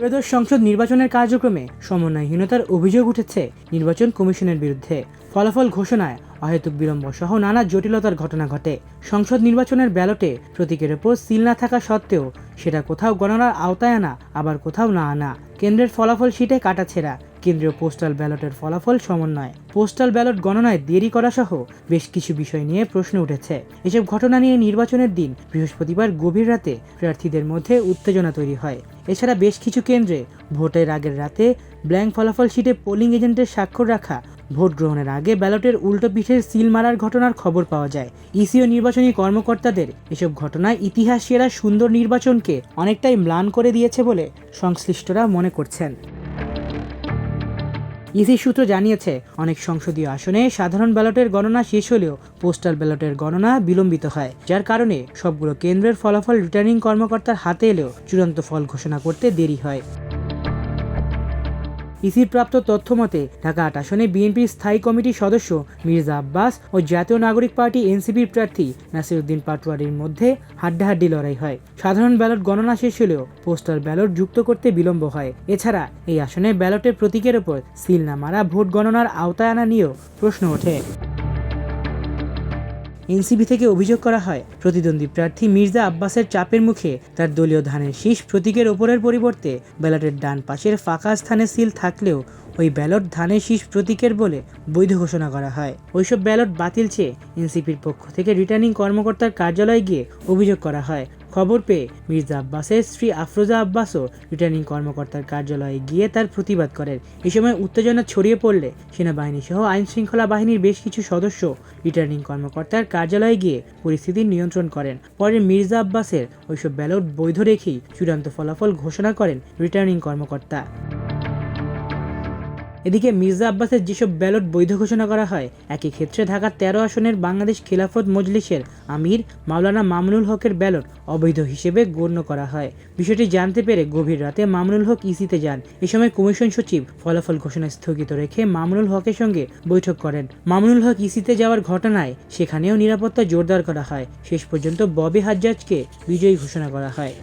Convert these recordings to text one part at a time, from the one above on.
ত্রয়োদশ সংসদ নির্বাচনের কার্যক্রমে সমন্বয়হীনতার অভিযোগ উঠেছে নির্বাচন কমিশনের বিরুদ্ধে। ফলাফল ঘোষণায় অহেতুক বিলম্ব সহ নানা জটিলতার ঘটনা ঘটে। সংসদ নির্বাচনের ব্যালটে প্রতীকের ওপর সিল না থাকা সত্ত্বেও সেটা কোথাও গণনার আওতায় আনা, আবার কোথাও না আনা। কেন্দ্রের ফলাফল শিটে কাটাছেড়া কেন্দ্রীয় পোস্টাল ব্যালটের ফলাফল সমন্বয়। পোস্টাল ব্যালট গণনায় দেরি করা সহ বেশ কিছু বিষয় নিয়ে প্রশ্ন উঠেছে। এসব ঘটনা নিয়ে নির্বাচনের দিন বৃহস্পতিবার গভীর রাতে প্রার্থীদের মধ্যে উত্তেজনা তৈরি হয়। এছাড়া বেশ কিছু কেন্দ্রে ভোটের আগের রাতে ব্ল্যাঙ্ক ফলাফল শিটে পোলিং এজেন্টের স্বাক্ষর রাখা, ভোট গ্রহণের আগে ব্যালটের উল্টো পিঠের সিল মারার ঘটনার খবর পাওয়া যায়। ইসি ও নির্বাচনী কর্মকর্তাদের এসব ঘটনায় ইতিহাস সেরা সুন্দর নির্বাচনকে অনেকটাই ম্লান করে দিয়েছে বলে সংশ্লিষ্টরা মনে করছেন। ইসি সূত্র জানিয়েছে, অনেক সংসদীয় আসনে সাধারণ ব্যালটের গণনা শেষ হলেও পোস্টাল ব্যালটের গণনা বিলম্বিত হয়, যার কারণে সবগুলো কেন্দ্রের ফলাফল রিটার্নিং কর্মকর্তার হাতে এলেও চূড়ান্ত ফল ঘোষণা করতে দেরি হয়। ইসির প্রাপ্ত তথ্য মতে, ঢাকা আট আসনে বিএনপির স্থায়ী কমিটির সদস্য মির্জা আব্বাস ও জাতীয় নাগরিক পার্টি এনসিপির প্রার্থী নাসিরুদ্দিন পাটোয়ারির মধ্যে হাড্ডাহাড্ডি লড়াই হয়। সাধারণ ব্যালট গণনা শেষ হলেও পোস্টার ব্যালট যুক্ত করতে বিলম্ব হয়। এছাড়া, এই আসনে ব্যালটের প্রতীকের ওপর সিল না মারা ভোট গণনার আওতায় আনা নিয়েও প্রশ্ন ওঠে। এনসিপি থেকে অভিযোগ করা হয়, প্রতিদ্বন্দ্বী প্রার্থী মির্জা আব্বাসের চাপের মুখে তার দলীয় ধানের শীষ প্রতীকের ওপরের পরিবর্তে ব্যালটের ডান পাশের ফাঁকা স্থানে সিল থাকলেও ওই ব্যালট ধানের শীষ প্রতীকের বলে বৈধ ঘোষণা করা হয়। ওইসব ব্যালট বাতিল চেয়ে এনসিপির পক্ষ থেকে রিটার্নিং কর্মকর্তার কার্যালয়ে গিয়ে অভিযোগ করা হয়। খবর পেয়ে মির্জা আব্বাসের স্ত্রী আফরোজা আব্বাসও রিটার্নিং কর্মকর্তার কার্যালয়ে গিয়ে তার প্রতিবাদ করেন। এ সময় উত্তেজনা ছড়িয়ে পড়লে সেনাবাহিনী সহ আইন শৃঙ্খলা বাহিনীর বেশ কিছু সদস্য রিটার্নিং কর্মকর্তার কার্যালয়ে গিয়ে পরিস্থিতি নিয়ন্ত্রণ করেন। পরে মির্জা আব্বাসের ওইসব ব্যালট বৈধ রেখেই চূড়ান্ত ফলাফল ঘোষণা করেন রিটার্নিং কর্মকর্তা। এদিকে মির্জা আব্বাসের যেসব ব্যালট বৈধ ঘোষণা করা হয়, একই ক্ষেত্রে ঢাকার তেরো আসনের বাংলাদেশ খিলাফত মজলিসের আমির মাওলানা মামুনুল হকের ব্যালট অবৈধ হিসেবে গণ্য করা হয়। বিষয়টি জানতে পেরে গভীর রাতে মামুনুল হক ইসিতে যান। এ সময় কমিশন সচিব ফলাফল ঘোষণা স্থগিত রেখে মামুনুল হকের সঙ্গে বৈঠক করেন। মামুনুল হক ইসিতে যাওয়ার ঘটনায় সেখানেও নিরাপত্তা জোরদার করা হয়। শেষ পর্যন্ত ববি হাজ্জাজকে বিজয়ী ঘোষণা করা হয়।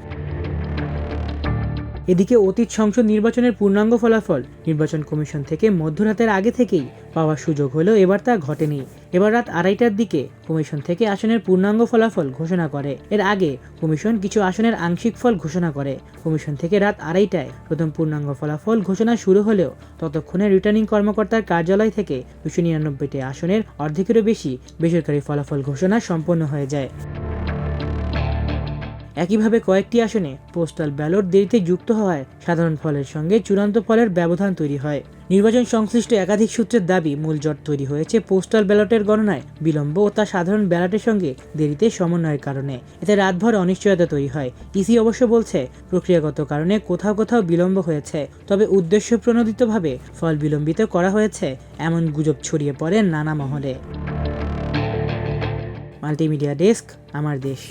এদিকে অতীত সংসদ নির্বাচনের পূর্ণাঙ্গ ফলাফল নির্বাচন কমিশন থেকে মধ্যরাতের আগে থেকেই পাওয়ার সুযোগ হলেও এবার তা ঘটেনি। এবার রাত আড়াইটার দিকে কমিশন থেকে আসনের পূর্ণাঙ্গ ফলাফল ঘোষণা করে। এর আগে কমিশন কিছু আসনের আংশিক ফল ঘোষণা করে। কমিশন থেকে রাত আড়াইটায় প্রথম পূর্ণাঙ্গ ফলাফল ঘোষণা শুরু হলেও ততক্ষণে রিটার্নিং কর্মকর্তার কার্যালয় থেকে দুশো নিরানব্বইটি আসনের অর্ধেকেরও বেশি বেসরকারি ফলাফল ঘোষণা সম্পন্ন হয়ে যায়। একইভাবে কয়েকটি আসনে পোস্টাল ব্যালট দেরিতে যুক্ত হওয়ায় সাধারণ ফলের সঙ্গে চূড়ান্ত ফলের ব্যবধান তৈরি হয়। নির্বাচন সংশ্লিষ্ট একাধিক সূত্রের দাবি, মূল জট তৈরি হয়েছে পোস্টাল ব্যালটের গণনায়। বিলম্ব ও তা সাধারণ ব্যালটের সঙ্গে দেরিতে সমন্বয়ের কারণে। এতে রাতভর অনিশ্চয়তা তৈরি হয়। ইসি অবশ্য বলছে, প্রক্রিয়াগত কারণে কোথাও কোথাও বিলম্ব হয়েছে। তবে উদ্দেশ্য প্রণোদিতভাবে ফল বিলম্বিত করা হয়েছে, এমন গুজব ছড়িয়ে পড়ে নানা মহলে। মাল্টিমিডিয়া ডেস্ক, আমার দেশ।